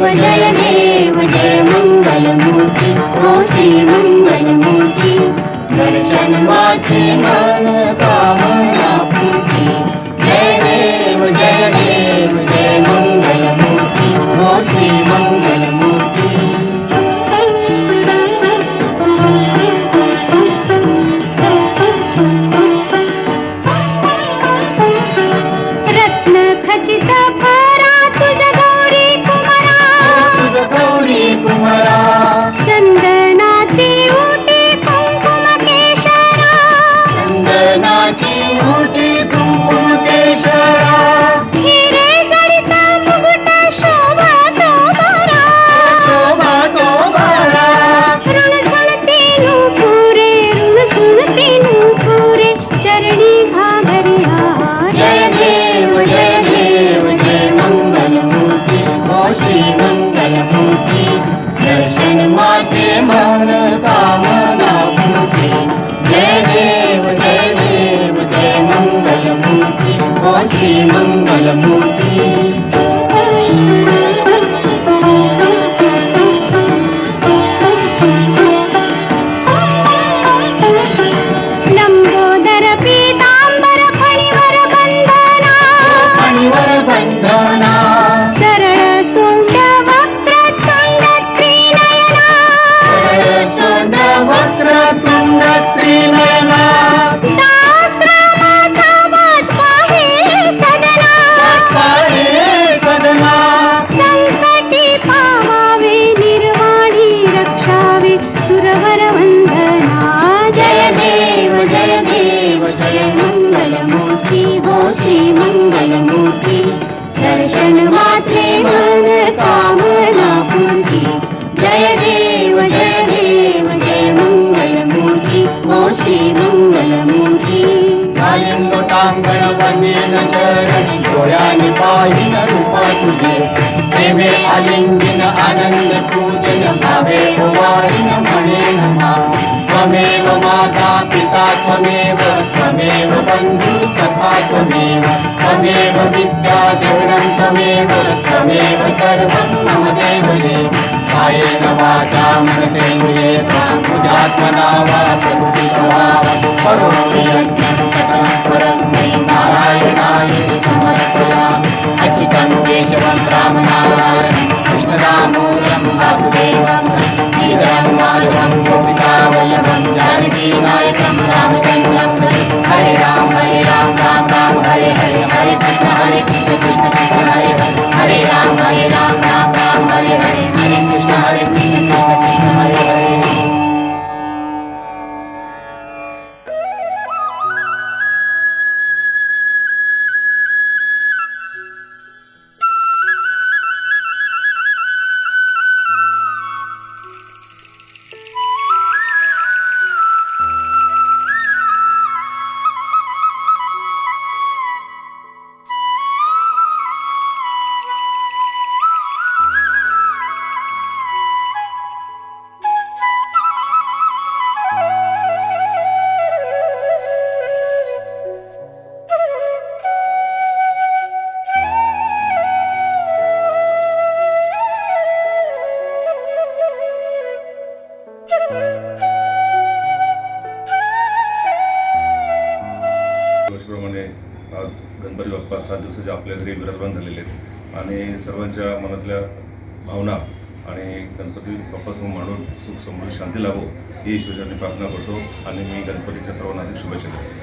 देव जय देव जय मंगल ओ श्री मंगल दर्शन माते मन कामना पूर्ति। जय देव जय देव जय मंगल ओ श्री मंगल रत्न खचित हो टांगण बनेन चरणी डोळ्याने पाहिन रूप तुझे. प्रेमे आलिंगन आनंद पूजन भावे वाहिन म्हणेन मा. त्वमेव माता पिता त्वमेव त्वमेव बन्धु सखा त्वमेव. त्वमेव विद्या द्रविणं त्वमेव त्वमेव सर्वं मम देवले कायेन वाचा मनसेन्द्रिये त्वां बुधात्मना वा प्रकृति करोमि गणपती बाप्पा सात दिवसाचे आपल्या घरी विराजमान झालेले आहेत. आणि सर्वांच्या मनातल्या भावना आणि गणपती बाप्पासमोर मांडून सुख समृद्धी शांती लाभो ही ईश्वराने प्रार्थना करतो. आणि मी गणपतीच्या सर्वांना हार्दिक शुभेच्छा देतो.